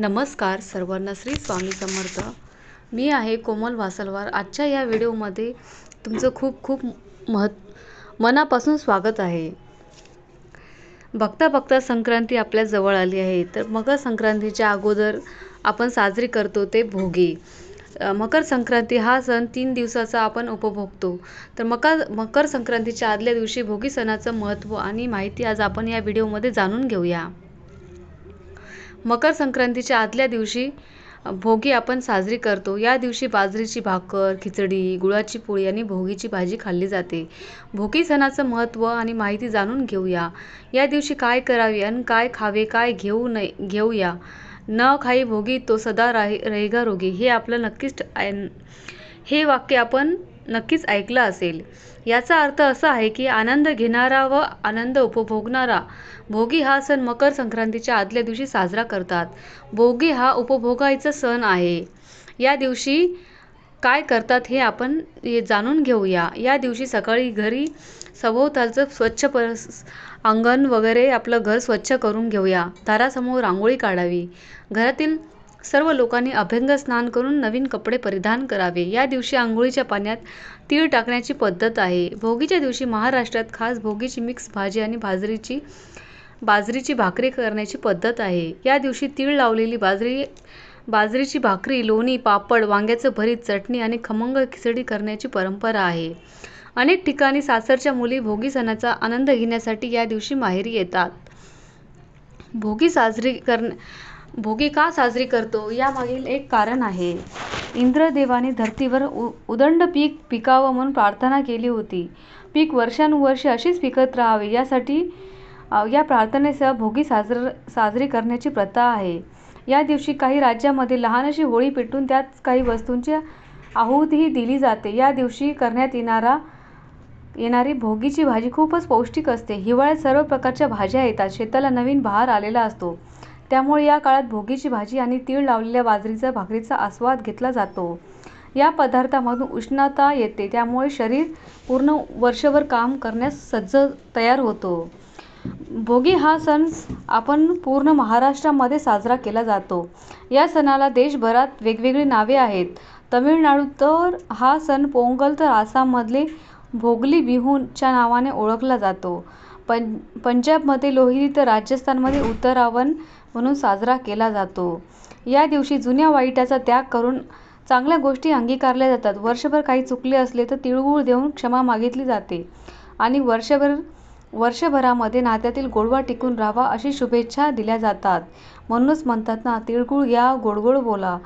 नमस्कार सर्वांना श्री स्वामी समर्थ. मी आहे कोमल वासलवार. आजच्या या व्हिडिओमध्ये तुमचं खूप खूप महत् मनापासून स्वागत आहे. बघता बघता संक्रांती आपल्या जवळ आली आहे. तर मकर संक्रांतीच्या अगोदर आपण साजरी करतो ते भोगी. मकर संक्रांती हा सण तीन दिवसाचा आपण उपभोगतो. तर मकर मकर संक्रांतीच्या आदल्या दिवशी भोगी सणाचं महत्त्व आणि माहिती आज आपण या व्हिडिओमध्ये जाणून घेऊया. मकर संक्रांतीच्या आदल्या दिवशी भोगी आपण साजरी करतो. या दिवशी बाजरीची भाकर खिचडी गुळाची पोळी आणि भोगीची भाजी खाल्ली जाते. भोगी सणाचं महत्त्व आणि माहिती जाणून घेऊया. या दिवशी काय करावे आणि काय खावे काय घेऊ नये घेऊया. न खाई भोगी तो सदा राही रहेगा रोगी. हे आपलं नक्कीच हे वाक्य आपण नक्कीच ऐकलं असेल. याचा अर्थ असा आहे की आनंद घेणारा व आनंद उपभोगणारा भोगी हा सण मकर संक्रांतीच्या आदल्या दिवशी साजरा करतात. भोगी हा उपभोगायचा सण आहे. या दिवशी काय करतात हे आपण हे जाणून घेऊया. या दिवशी सकाळी घरी सभोवतालचं स्वच्छ परस अंगण वगैरे आपलं घर स्वच्छ करून घेऊया. दारासमोर रांगोळी काढावी. घरातील सर्व लोकांनी अभ्यंग स्नान करून नवीन कपडे परिधान करावे. या दिवशी आंघोळीच्या पाण्यात तीळ टाकण्याची पद्धत आहे. भोगीच्या दिवशी महाराष्ट्रात खास भोगीची मिक्स भाजी आणि बाजरीची बाजरीची भाकरी करण्याची पद्धत आहे. या दिवशी तीळ लावलेली बाजरी बाजरीची भाकरी लोणी पापड वांग्याचं भरीत चटणी आणि खमंग खिचडी करण्याची परंपरा आहे. अनेक ठिकाणी सासरच्या मुली भोगी सणाचा आनंद घेण्यासाठी या दिवशी माहेरी येतात. भोगी साजरी करण्या भोगी का साजरी करतो? यामागील एक कारण आहे. इंद्रदेवाने धर्तीवर उ उदंड पीक पिकावं म्हणून प्रार्थना केली होती. पीक वर्षानुवर्षे अशीच पिकत राहावे यासाठी या प्रार्थनेसह भोगी साजर साजरी करण्याची प्रथा आहे. या दिवशी काही राज्यामध्ये लहान अशी होळी पेटून त्यात काही वस्तूंची आहुतीही दिली जाते. या दिवशी करण्यात येणारा येणारी भोगीची भाजी खूपच पौष्टिक असते. हिवाळ्यात सर्व प्रकारच्या भाज्या येतात. शेताला नवीन बहार आलेला असतो. त्यामुळे या काळात भोगीची भाजी आणि तीळ लावलेल्या बाजरीचा भाकरीचा आस्वाद घेतला जातो. या पदार्थामधून उष्णता येते त्यामुळे शरीर पूर्ण वर्षभर काम करण्यास सज्ज तयार होतो. भोगी हा सण आपण पूर्ण महाराष्ट्रामध्ये साजरा केला जातो. या सणाला देशभरात वेगवेगळी नावे आहेत. तमिळनाडूत तर हा सण पोंगल तर आसाममधले भोगली बिहूनच्या नावाने ओळखला जातो. पं पंजाबमध्ये लोहरी तर राजस्थानमध्ये उतरावण म्हणून साजरा केला जातो. या दिवशी जुन्या वाईटाचा त्याग करून चांगल्या गोष्टी अंगीकारल्या जातात. वर्षभर काही चुकले असले तर तिळगुळ देऊन क्षमा मागितली जाते आणि वर्षभर वर्षभरामध्ये नात्यातील गोडवा टिकून राहावा अशी शुभेच्छा दिल्या जातात. म्हणूनच म्हणतात ना तिळगुळ घ्या गोडगोड बोला.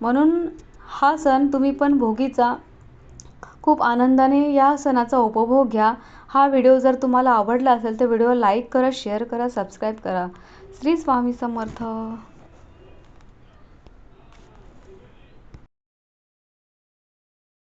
म्हणून हा सण तुम्ही पण भोगीचा खूप आनंदाने या सणाचा उपभोग घ्या. हा व्हिडिओ जर तुम्हाला आवडला असेल तर व्हिडिओ लाईक करा शेअर करा सबस्क्राईब करा. श्री स्वामी समर्थ.